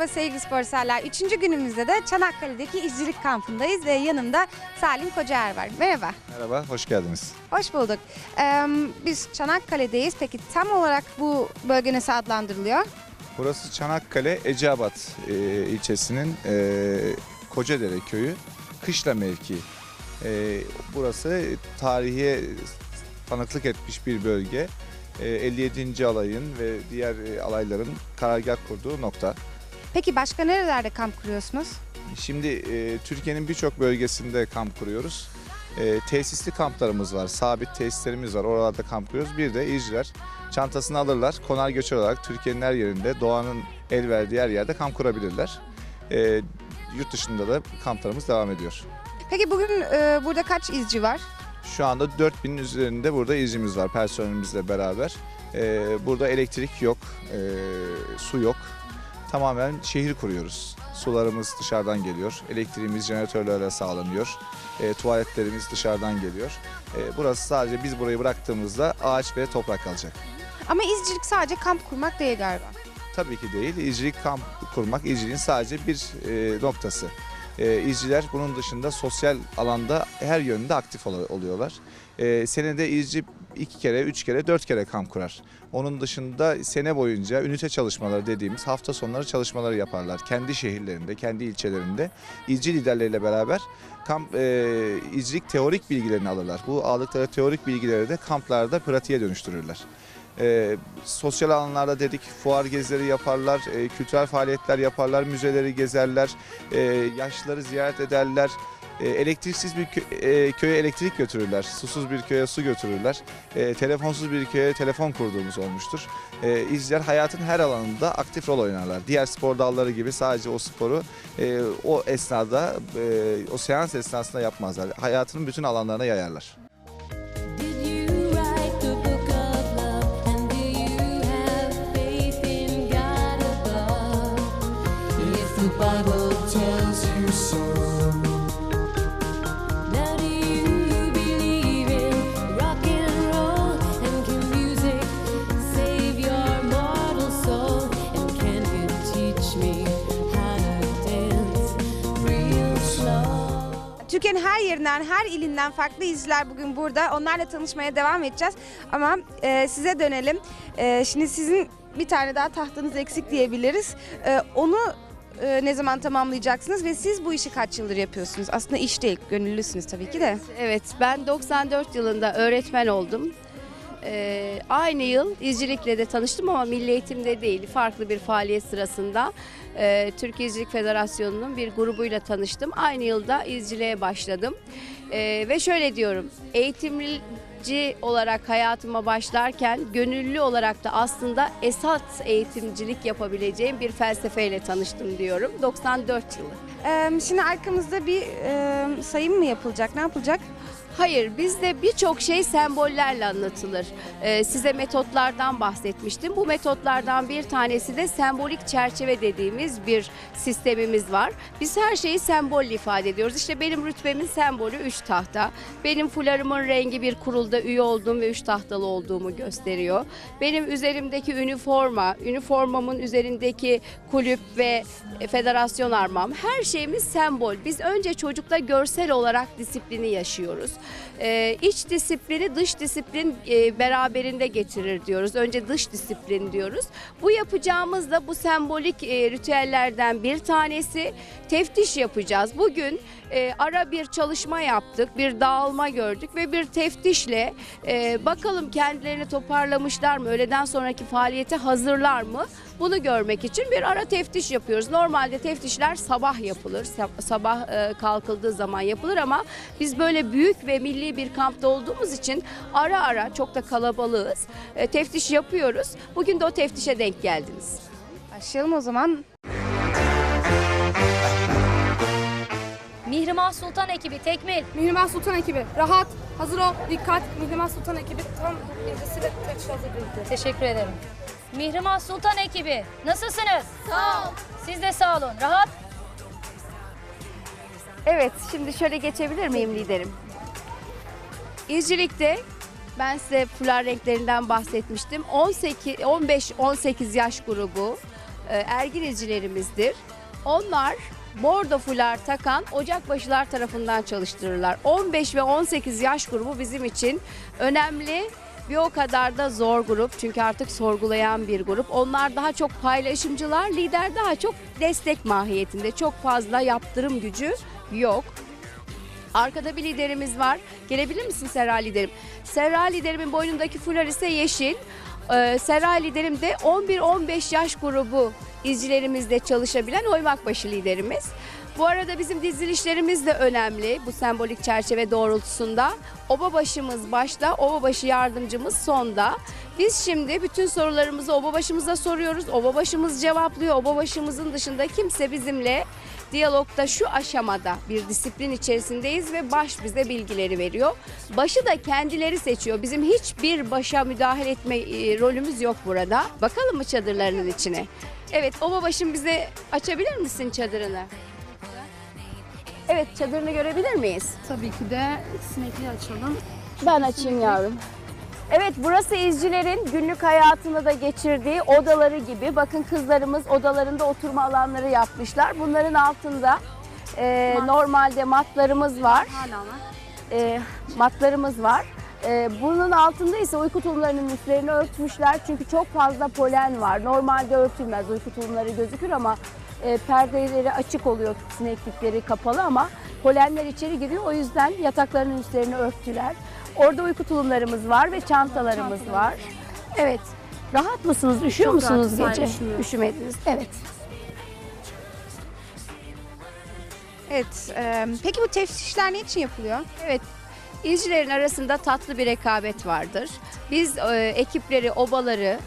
Merhaba sevgili sporseverler. Üçüncü günümüzde de Çanakkale'deki izcilik kampındayız ve yanımda Salim Kocaer var. Merhaba. Merhaba, hoş geldiniz. Hoş bulduk. Ee, biz Çanakkale'deyiz. Peki tam olarak bu bölge nasıl adlandırılıyor? Burası Çanakkale Eceabat e, ilçesinin e, Kocadere köyü, Kışla mevki. E, burası tarihe tanıklık etmiş bir bölge. E, 57. alayın ve diğer e, alayların karargah kurduğu nokta. Peki başka nerelerde kamp kuruyorsunuz? Şimdi e, Türkiye'nin birçok bölgesinde kamp kuruyoruz. E, tesisli kamplarımız var, sabit tesislerimiz var. Oralarda kamp kuruyoruz. Bir de izciler çantasını alırlar, konar göçer olarak Türkiye'nin her yerinde, doğanın el verdiği her yerde kamp kurabilirler. E, yurt dışında da kamplarımız devam ediyor. Peki bugün e, burada kaç izci var? Şu anda 4000'in üzerinde burada izcimiz var personelimizle beraber. E, burada elektrik yok, e, su yok. Tamamen şehir kuruyoruz. Sularımız dışarıdan geliyor. Elektriğimiz jeneratörlerle sağlanıyor. E, tuvaletlerimiz dışarıdan geliyor. E, burası sadece biz burayı bıraktığımızda ağaç ve toprak kalacak. Ama izcilik sadece kamp kurmak değil galiba. Tabii ki değil. İzcilik kamp kurmak izciliğin sadece bir e, noktası. E, izciler bunun dışında sosyal alanda her yönde aktif ol- oluyorlar. E, senede izci iki kere, üç kere, dört kere kamp kurar. Onun dışında sene boyunca ünite çalışmaları dediğimiz hafta sonları çalışmaları yaparlar. Kendi şehirlerinde, kendi ilçelerinde izci liderleriyle beraber kamp e, izcilik teorik bilgilerini alırlar. Bu aldıkları teorik bilgileri de kamplarda pratiğe dönüştürürler. E, sosyal alanlarda dedik fuar gezileri yaparlar, e, kültürel faaliyetler yaparlar, müzeleri gezerler, e, yaşlıları ziyaret ederler. E, elektriksiz bir kö- e, köye elektrik götürürler, susuz bir köye su götürürler, e, telefonsuz bir köye telefon kurduğumuz olmuştur. E, izciler hayatın her alanında aktif rol oynarlar. Diğer spor dalları gibi sadece o sporu e, o esnada, e, o seans esnasında yapmazlar. Hayatının bütün alanlarına yayarlar. Did Türkiye'nin her yerinden, her ilinden farklı izciler bugün burada. Onlarla tanışmaya devam edeceğiz. Ama e, size dönelim. E, şimdi sizin bir tane daha tahtanız eksik diyebiliriz. E, onu e, ne zaman tamamlayacaksınız ve siz bu işi kaç yıldır yapıyorsunuz? Aslında iş değil, gönüllüsünüz tabii ki de. Evet, ben 94 yılında öğretmen oldum. Ee, aynı yıl izcilikle de tanıştım ama milli eğitimde değil, farklı bir faaliyet sırasında e, Türkiye İzcilik Federasyonu'nun bir grubuyla tanıştım. Aynı yılda izciliğe başladım. Ee, ve şöyle diyorum, eğitimci olarak hayatıma başlarken gönüllü olarak da aslında esas eğitimcilik yapabileceğim bir felsefeyle tanıştım diyorum. 94 yılı. E, şimdi arkamızda bir e, sayım mı yapılacak, ne yapılacak? Hayır, bizde birçok şey sembollerle anlatılır. Ee, size metotlardan bahsetmiştim. Bu metotlardan bir tanesi de sembolik çerçeve dediğimiz bir sistemimiz var. Biz her şeyi sembolle ifade ediyoruz. İşte benim rütbemin sembolü 3 tahta. Benim fularımın rengi bir kurulda üye olduğum ve 3 tahtalı olduğumu gösteriyor. Benim üzerimdeki üniforma, üniformamın üzerindeki kulüp ve federasyon armam her şeyimiz sembol. Biz önce çocukta görsel olarak disiplini yaşıyoruz. Ee, iç disiplini dış disiplin e, beraberinde getirir diyoruz. Önce dış disiplin diyoruz. Bu yapacağımız da bu sembolik e, ritüellerden bir tanesi teftiş yapacağız. Bugün e, ara bir çalışma yaptık, bir dağılma gördük ve bir teftişle e, bakalım kendilerini toparlamışlar mı, öğleden sonraki faaliyete hazırlar mı? Bunu görmek için bir ara teftiş yapıyoruz. Normalde teftişler sabah yapılır, sab- sabah e, kalkıldığı zaman yapılır ama biz böyle büyük ve milli bir kampta olduğumuz için ara ara çok da kalabalığız. E, teftiş yapıyoruz. Bugün de o teftişe denk geldiniz. Başlayalım o zaman. Mihrimah Sultan ekibi tekmil. Mihrimah Sultan ekibi. Rahat, hazır ol, dikkat. Mihrimah Sultan ekibi tam incisi ve tek hazır birlikte. Teşekkür ederim. Mihrimah Sultan ekibi nasılsınız? Sağ ol. Siz de sağ olun. Rahat. Evet, şimdi şöyle geçebilir miyim liderim? İzcilik'te ben size fular renklerinden bahsetmiştim. 18 15-18 yaş grubu e, ergin izcilerimizdir. Onlar bordo fular takan ocakbaşılar tarafından çalıştırırlar. 15 ve 18 yaş grubu bizim için önemli bir o kadar da zor grup çünkü artık sorgulayan bir grup. Onlar daha çok paylaşımcılar, lider daha çok destek mahiyetinde. Çok fazla yaptırım gücü yok. Arkada bir liderimiz var. Gelebilir misin Serra liderim? Serra liderimin boynundaki fular ise yeşil. Ee, Serra liderim de 11-15 yaş grubu izcilerimizle çalışabilen oymakbaşı liderimiz. Bu arada bizim dizilişlerimiz de önemli bu sembolik çerçeve doğrultusunda. Oba başımız başta, oba başı yardımcımız sonda. Biz şimdi bütün sorularımızı oba başımıza soruyoruz. Oba başımız cevaplıyor. Oba başımızın dışında kimse bizimle diyalogda şu aşamada bir disiplin içerisindeyiz ve baş bize bilgileri veriyor. Başı da kendileri seçiyor. Bizim hiçbir başa müdahale etme e, rolümüz yok burada. Bakalım mı çadırlarının içine? Evet, Oba başım bize açabilir misin çadırını? Evet, çadırını görebilir miyiz? Tabii ki de sinekli açalım. Ben açayım yavrum. Evet burası izcilerin günlük hayatında da geçirdiği odaları gibi. Bakın kızlarımız odalarında oturma alanları yapmışlar. Bunların altında e, normalde matlarımız var. Hala var. E, matlarımız var. E, bunun altında ise uyku tulumlarının üstlerini örtmüşler. Çünkü çok fazla polen var. Normalde örtülmez. Uyku tulumları gözükür ama e, perdeleri açık oluyor. Sineklikleri kapalı ama polenler içeri giriyor. O yüzden yataklarının üstlerini örttüler. Orada uyku tulumlarımız var ve çantalarımız var. Evet. Rahat mısınız? Üşüyor Çok musunuz hayır, gece? Üşümediniz. Evet. Evet. e, peki bu teftişler ne için yapılıyor? Evet. İzcilerin arasında tatlı bir rekabet vardır. Biz e, ekipleri, obaları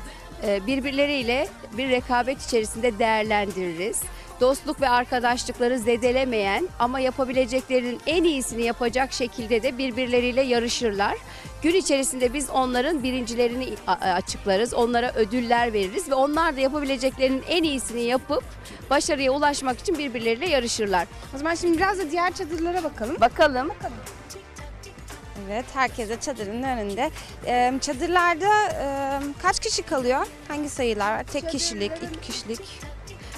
e, birbirleriyle bir rekabet içerisinde değerlendiririz. Dostluk ve arkadaşlıkları zedelemeyen ama yapabileceklerinin en iyisini yapacak şekilde de birbirleriyle yarışırlar. Gün içerisinde biz onların birincilerini açıklarız, onlara ödüller veririz ve onlar da yapabileceklerinin en iyisini yapıp başarıya ulaşmak için birbirleriyle yarışırlar. O zaman şimdi biraz da diğer çadırlara bakalım. Bakalım Evet, herkes de çadırın önünde. E, çadırlarda e, kaç kişi kalıyor? Hangi sayılar var? Tek kişilik, iki kişilik.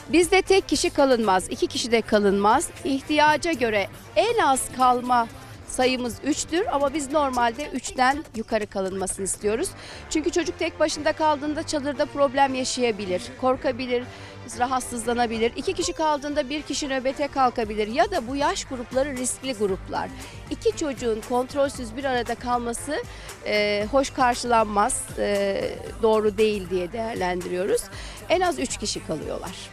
Bizde tek kişi kalınmaz, iki kişi de kalınmaz. İhtiyaca göre en az kalma sayımız 3'tür ama biz normalde 3'ten yukarı kalınmasını istiyoruz. Çünkü çocuk tek başında kaldığında çadırda problem yaşayabilir, korkabilir, rahatsızlanabilir. İki kişi kaldığında bir kişi nöbete kalkabilir ya da bu yaş grupları riskli gruplar. İki çocuğun kontrolsüz bir arada kalması e, hoş karşılanmaz, e, doğru değil diye değerlendiriyoruz. En az 3 kişi kalıyorlar.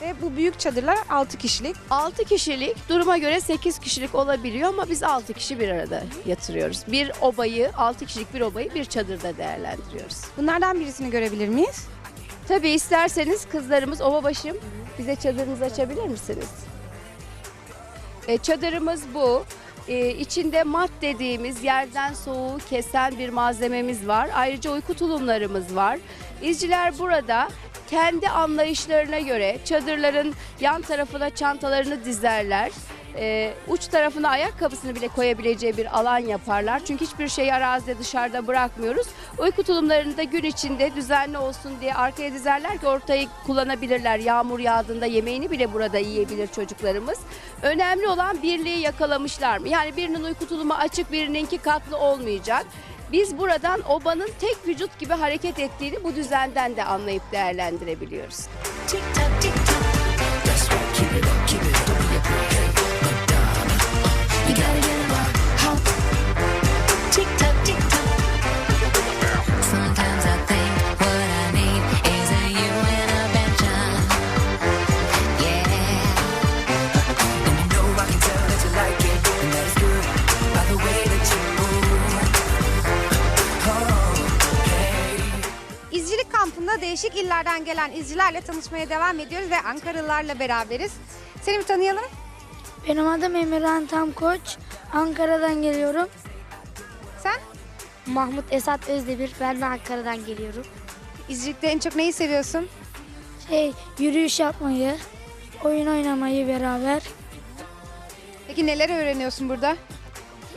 Ve bu büyük çadırlar 6 kişilik. 6 kişilik duruma göre 8 kişilik olabiliyor ama biz 6 kişi bir arada yatırıyoruz. Bir obayı, 6 kişilik bir obayı bir çadırda değerlendiriyoruz. Bunlardan birisini görebilir miyiz? Tabii isterseniz kızlarımız ova başım bize çadırınızı açabilir misiniz? E, çadırımız bu. E, içinde mat dediğimiz yerden soğuğu kesen bir malzememiz var. Ayrıca uyku tulumlarımız var. İzciler burada kendi anlayışlarına göre çadırların yan tarafına çantalarını dizerler. E, uç tarafına ayakkabısını bile koyabileceği bir alan yaparlar. Çünkü hiçbir şeyi arazide dışarıda bırakmıyoruz. Uyku tulumlarını da gün içinde düzenli olsun diye arkaya dizerler ki ortayı kullanabilirler. Yağmur yağdığında yemeğini bile burada yiyebilir çocuklarımız. Önemli olan birliği yakalamışlar mı? Yani birinin uyku tulumu açık birininki katlı olmayacak. Biz buradan obanın tek vücut gibi hareket ettiğini bu düzenden de anlayıp değerlendirebiliyoruz. Tick tock, tick tock. İzcilik kampında değişik illerden gelen izcilerle tanışmaya devam ediyoruz ve Ankaralılarla beraberiz. Seni bir tanıyalım. Benim adım Emirhan Tamkoç. Ankara'dan geliyorum. Sen? Mahmut Esat Özdemir. Ben de Ankara'dan geliyorum. İzcilikte en çok neyi seviyorsun? Şey, yürüyüş yapmayı, oyun oynamayı beraber. Peki neler öğreniyorsun burada?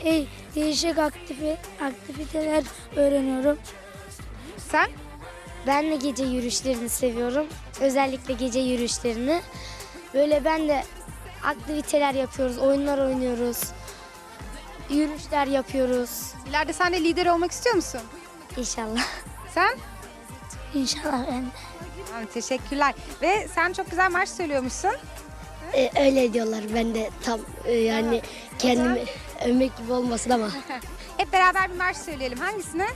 Şey, değişik aktifi, aktiviteler öğreniyorum. Sen? Ben de gece yürüyüşlerini seviyorum. Özellikle gece yürüyüşlerini. Böyle ben de aktiviteler yapıyoruz, oyunlar oynuyoruz. Yürüyüşler yapıyoruz. İleride sen de lider olmak istiyor musun? İnşallah. Sen? İnşallah ben de. Tamam, teşekkürler. Ve sen çok güzel marş söylüyormuşsun. Ee, öyle diyorlar. Ben de tam e, yani kendimi övmek gibi olmasın ama. Hep beraber bir marş söyleyelim. Hangisini?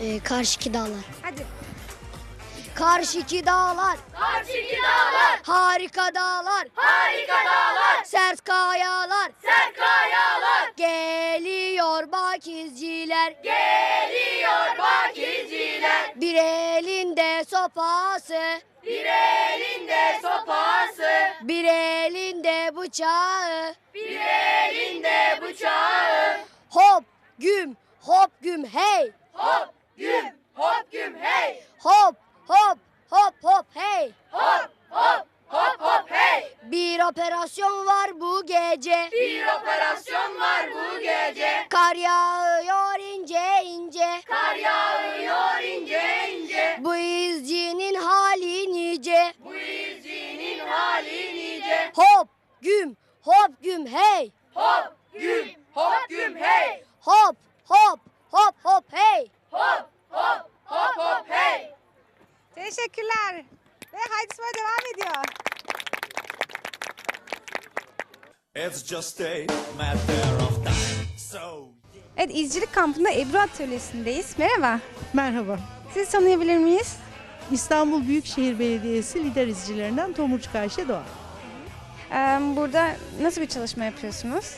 E, karşıki dağlar. Hadi. Karşıki dağlar. Karşıki dağlar. Harika dağlar. Harika dağlar. Sert kayalar. Sert kayalar. Geliyor bak izciler. Geliyor bak izciler. Bir elinde sopası. Bir elinde sopası. Bir elinde bıçağı. Bir elinde bıçağı. Hop güm hop güm hey. Hop güm hop güm hey. Hop hop hop hop hey. Hop hop hop hop hey. Bir operasyon var bu gece. Bir operasyon var bu gece. Kar yağıyor ince ince. Kar yağıyor ince ince. Bu izcinin hali nice. Bu izcinin hali nice. Hop güm hop güm hey. Hop güm hop güm hey. Hop hop hop hop hey. Hop hop hop hop hey. Teşekkürler. Ve Haydi Spor devam ediyor. It's just a matter of time. So Evet, izcilik kampında Ebru Atölyesi'ndeyiz. Merhaba. Merhaba. Sizi tanıyabilir miyiz? İstanbul Büyükşehir Belediyesi lider izcilerinden Tomurcuk Ayşe Doğan. Ee, burada nasıl bir çalışma yapıyorsunuz?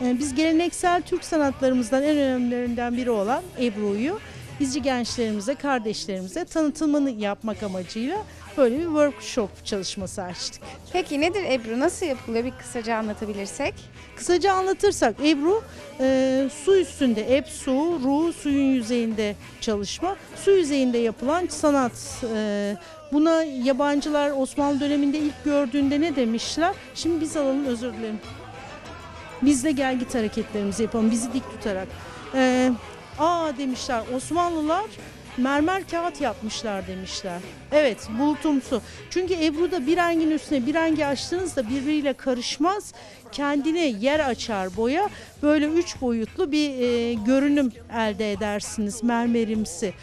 Ee, Biz geleneksel Türk sanatlarımızdan en önemlilerinden biri olan Ebru'yu izci gençlerimize, kardeşlerimize tanıtımını yapmak amacıyla böyle bir workshop çalışması açtık. Peki nedir Ebru? Nasıl yapılıyor? Bir kısaca anlatabilirsek. Kısaca anlatırsak Ebru e, su üstünde, ep su, ru suyun yüzeyinde çalışma. Su yüzeyinde yapılan sanat. E, buna yabancılar Osmanlı döneminde ilk gördüğünde ne demişler? Şimdi biz alalım özür dilerim. Biz de gel git hareketlerimizi yapalım bizi dik tutarak. E, Aa demişler Osmanlılar mermer kağıt yapmışlar demişler. Evet bulutumsu. Çünkü Ebru'da bir rengin üstüne bir rengi açtığınızda birbiriyle karışmaz. Kendine yer açar boya. Böyle üç boyutlu bir e, görünüm elde edersiniz mermerimsi.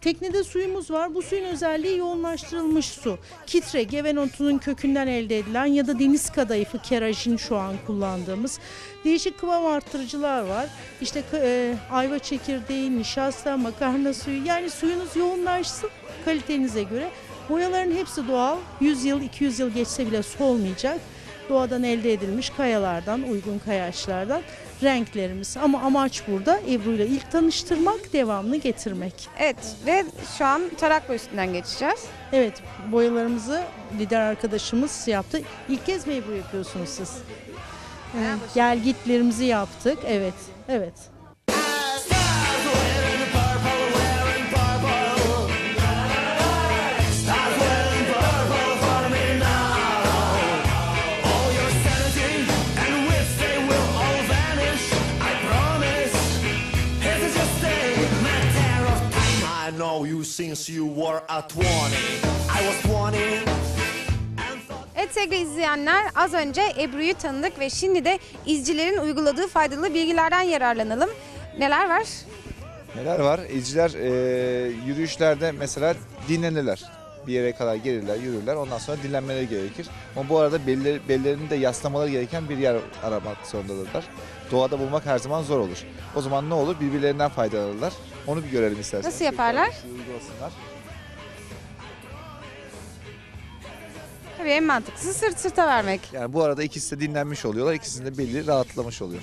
Teknede suyumuz var. Bu suyun özelliği yoğunlaştırılmış su. Kitre, gevenotunun kökünden elde edilen ya da deniz kadayıfı, kerajin şu an kullandığımız. Değişik kıvam arttırıcılar var. İşte e, ayva çekirdeği, nişasta, makarna suyu. Yani suyunuz yoğunlaşsın kalitenize göre. Boyaların hepsi doğal. 100 yıl, 200 yıl geçse bile solmayacak. Doğadan elde edilmiş kayalardan, uygun kayaçlardan renklerimiz. Ama amaç burada Ebru ile ilk tanıştırmak, devamlı getirmek. Evet ve şu an tarakla üstünden geçeceğiz. Evet, boyalarımızı lider arkadaşımız yaptı. İlk kez mi Ebru yapıyorsunuz siz? Evet, gel gitlerimizi yaptık. Evet, evet. Since you were a 20. I was 20. Evet sevgili izleyenler az önce Ebru'yu tanıdık ve şimdi de izcilerin uyguladığı faydalı bilgilerden yararlanalım. Neler var? Neler var? İzciler e, yürüyüşlerde mesela dinlenirler. Bir yere kadar gelirler, yürürler. Ondan sonra dinlenmeleri gerekir. Ama bu arada belleri, bellerini de yaslamaları gereken bir yer aramak zorundadırlar. Doğada bulmak her zaman zor olur. O zaman ne olur? Birbirlerinden faydalanırlar. Onu bir görelim isterseniz. Nasıl yaparlar? Uygulasınlar. Tabii en mantıklısı sırt sırta vermek. Yani bu arada ikisi de dinlenmiş oluyorlar. İkisinin de belli rahatlamış oluyor.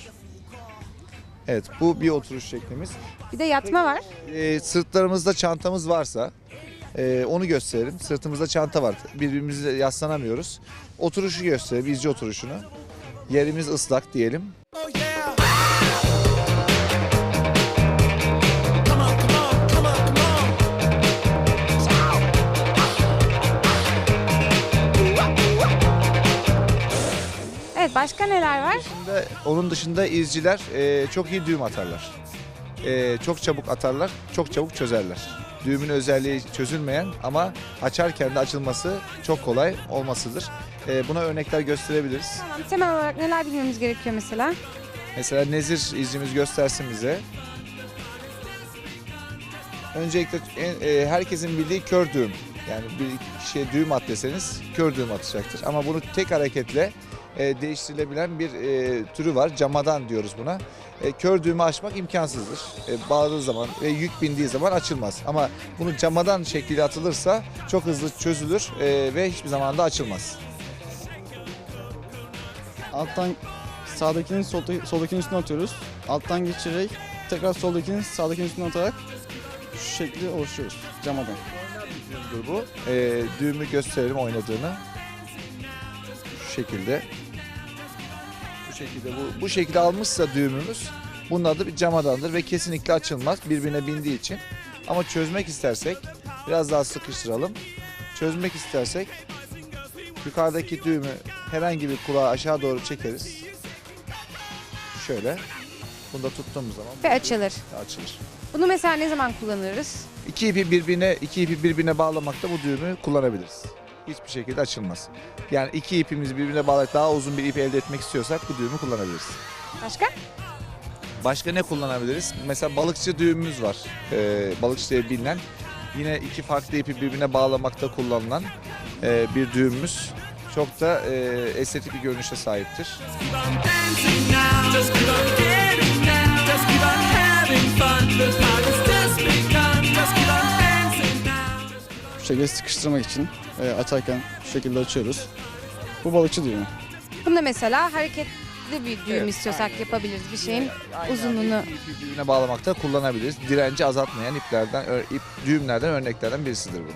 Evet bu bir oturuş şeklimiz. Bir de yatma var. Ee, sırtlarımızda çantamız varsa e, onu gösterelim. Sırtımızda çanta var. Birbirimize yaslanamıyoruz. Oturuşu gösterelim. izci oturuşunu. Yerimiz ıslak diyelim. Oh yeah. Başka neler var? Şimdi onun dışında izciler e, çok iyi düğüm atarlar. e, çok çabuk atarlar, çok çabuk çözerler. Düğümün özelliği çözülmeyen ama açarken de açılması çok kolay olmasıdır. E, buna örnekler gösterebiliriz. Tamam, temel olarak neler bilmemiz gerekiyor mesela? Mesela nezir izcimiz göstersin bize. Öncelikle en- e, herkesin bildiği kör düğüm. Yani bir kişiye düğüm at deseniz kör düğüm atacaktır. Ama bunu tek hareketle e, değiştirilebilen bir e, türü var. Camadan diyoruz buna. E, kör düğümü açmak imkansızdır. E, bağladığı zaman ve yük bindiği zaman açılmaz. Ama bunu camadan şekliyle atılırsa çok hızlı çözülür e, ve hiçbir zaman da açılmaz. Alttan sağdakinin solda- soldakinin üstüne atıyoruz. Alttan geçirerek tekrar soldakinin sağdakinin üstüne atarak şu şekli oluşturuyoruz camadan. Bu. E, düğümü gösterelim oynadığını. Şekilde. Bu şekilde bu, bu şekilde almışsa düğümümüz bunun adı bir camadandır ve kesinlikle açılmaz birbirine bindiği için. Ama çözmek istersek biraz daha sıkıştıralım. Çözmek istersek yukarıdaki düğümü herhangi bir kulağa aşağı doğru çekeriz. Şöyle. Bunu da tuttuğumuz zaman Ve açılır. açılır. Bunu mesela ne zaman kullanırız? İki ipi birbirine iki ipi birbirine bağlamakta bu düğümü kullanabiliriz. Hiçbir şekilde açılmaz. Yani iki ipimizi birbirine bağlayıp daha uzun bir ip elde etmek istiyorsak bu düğümü kullanabiliriz. Başka? Başka ne kullanabiliriz? Mesela balıkçı düğümümüz var. Ee, balıkçı diye bilinen. Yine iki farklı ipi birbirine bağlamakta kullanılan e, bir düğümümüz. Çok da e, estetik bir görünüşe sahiptir. Just keep on şekilde sıkıştırmak için e, açarken şu şekilde açıyoruz. Bu balıkçı düğümü. Bunda mesela hareketli bir düğüm Evet, istiyorsak aynen. yapabiliriz bir şeyin. Aynı uzunluğunu- anda ipi birbirine bağlamakta kullanabiliriz. Direnci azaltmayan iplerden, ö- ip düğümlerden örneklerden birisidir bu.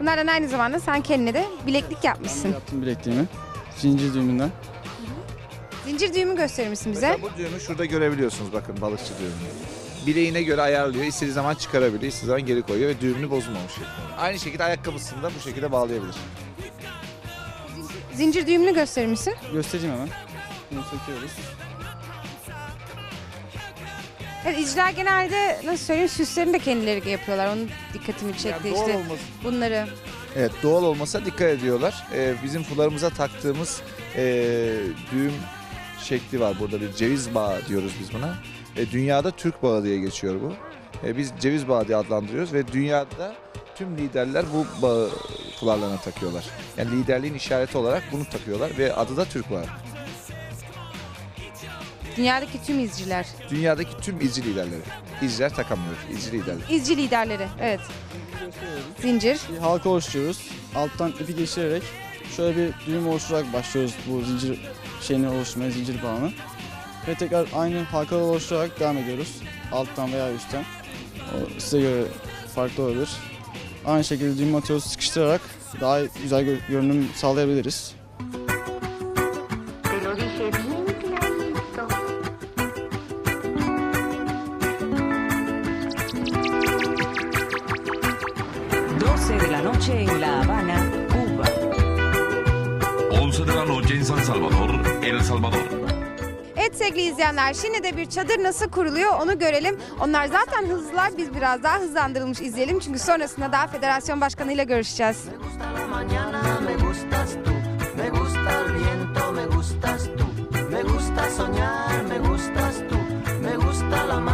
Bunlardan aynı zamanda sen kendine de bileklik Ben yapmışsın. yaptım bilekliğimi. Zincir düğümünden. Zincir düğümü gösterir misin bize? Mesela bu düğümü şurada görebiliyorsunuz bakın balıkçı düğümünü. Bileğine göre ayarlıyor. İstediği zaman çıkarabiliyor, istediği zaman geri koyuyor ve düğümünü bozulmamış. Aynı şekilde ayakkabısını da bu şekilde bağlayabilir. Zincir düğümünü gösterir misin? Göstereyim hemen. Bunu söküyoruz. Evet, icra genelde nasıl söyleyeyim süslerini de kendileri yapıyorlar. Onun dikkatimi çekti Yani doğal işte olması- bunları. Evet doğal olmasa dikkat ediyorlar. Ee, bizim fularımıza taktığımız ee, düğüm şekli var burada bir ceviz bağı diyoruz biz buna. E, dünyada Türk bağı diye geçiyor bu. E, biz ceviz bağı diye adlandırıyoruz ve dünyada tüm liderler bu bağı fularlarına takıyorlar. Yani liderliğin işareti olarak bunu takıyorlar ve adı da Türk bağı. Dünyadaki tüm izciler. Dünyadaki tüm izci liderleri. İzciler takamıyor, izci liderler. İzci liderleri evet. Zincir. Bir halka oluşturuyoruz. Alttan ipi geçirerek şöyle bir düğüm oluşturarak başlıyoruz bu zincir şeyini oluşturmaya, zincir bağını. Ve tekrar aynı halkaları oluşturarak devam ediyoruz. Alttan veya üstten. O size göre farklı olabilir. Aynı şekilde düğüm atıyoruz sıkıştırarak daha güzel gö- görünüm sağlayabiliriz. Evet sevgili izleyenler şimdi de bir çadır nasıl kuruluyor onu görelim. Onlar zaten hızlılar biz biraz daha hızlandırılmış izleyelim. Çünkü sonrasında daha federasyon başkanıyla görüşeceğiz. me gusta soñar, me gustas tú, me gusta la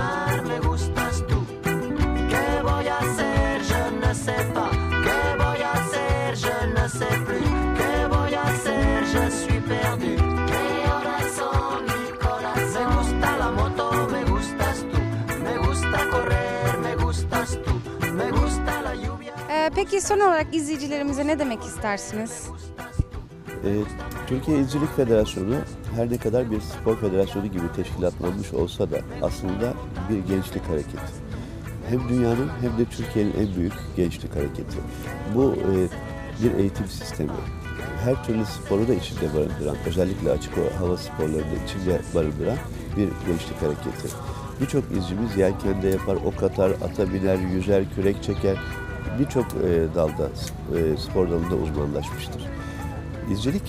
peki son olarak izleyicilerimize ne demek istersiniz? Ee, Türkiye İzcilik Federasyonu her ne kadar bir spor federasyonu gibi teşkilatlanmış olsa da aslında bir gençlik hareketi. Hem dünyanın hem de Türkiye'nin en büyük gençlik hareketi. Bu e, bir eğitim sistemi. Her türlü sporu da içinde barındıran, özellikle açık hava sporlarını da içinde barındıran bir gençlik hareketi. Birçok izcimiz yelkende yapar, ok atar, ata biner, yüzer, kürek çeker. Birçok e, dalda, e, spor dalında uzmanlaşmıştır. İzcilik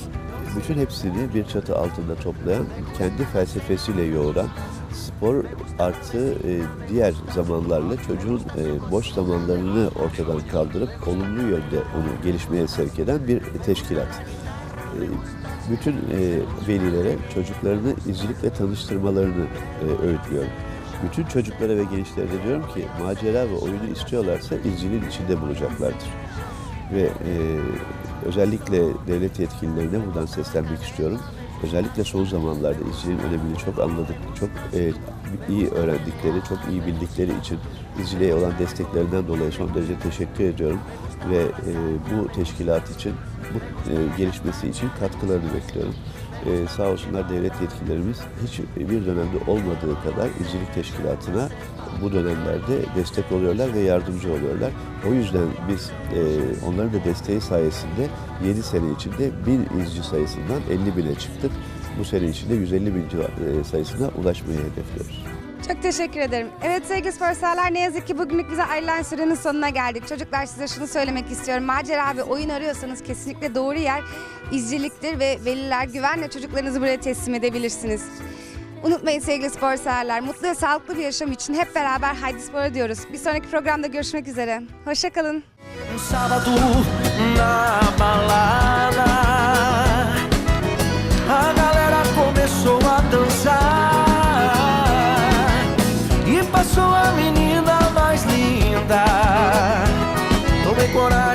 bütün hepsini bir çatı altında toplayan, kendi felsefesiyle yoğuran, spor artı e, diğer zamanlarla çocuğun boş zamanlarını ortadan kaldırıp olumlu yönde onu gelişmeye sevk eden bir teşkilat. Bütün velilere çocuklarını izcilikle tanıştırmalarını öğütlüyorum. Bütün çocuklara ve gençlere de diyorum ki macera ve oyunu istiyorlarsa izciliğin içinde bulacaklardır. Ve e, özellikle devlet yetkililerine buradan seslenmek istiyorum. Özellikle son zamanlarda izciliğin önemini çok anladık, çok e, iyi öğrendikleri, çok iyi bildikleri için izciliğe olan desteklerinden dolayı son derece teşekkür ediyorum. Ve e, bu teşkilat için, bu e, gelişmesi için katkılarını bekliyorum. E, sağ olsunlar devlet yetkililerimiz hiç bir dönemde olmadığı kadar izcilik teşkilatına bu dönemlerde destek oluyorlar ve yardımcı oluyorlar. O yüzden biz e, onların da desteği sayesinde 7 sene içinde 1000 izci sayısından 50 bine çıktık. Bu sene içinde 150 bin e, sayısına ulaşmayı hedefliyoruz. Çok teşekkür ederim. Evet sevgili sporseverler ne yazık ki bugünlük bize ayrılan sürenin sonuna geldik. Çocuklar size şunu söylemek istiyorum. Macera ve oyun arıyorsanız kesinlikle doğru yer izciliktir ve veliler güvenle çocuklarınızı buraya teslim edebilirsiniz. Unutmayın sevgili sporseverler, mutlu ve sağlıklı bir yaşam için hep beraber Haydi Spor'a diyoruz. Bir sonraki programda görüşmek üzere. Hoşçakalın. Balada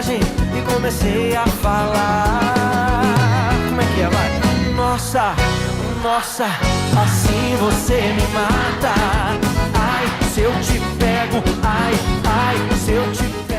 coragem e comecei a falar. Como é que é, vai? Nossa, nossa, assim você me mata. Ai, se eu te pego, ai, ai, se eu te pego.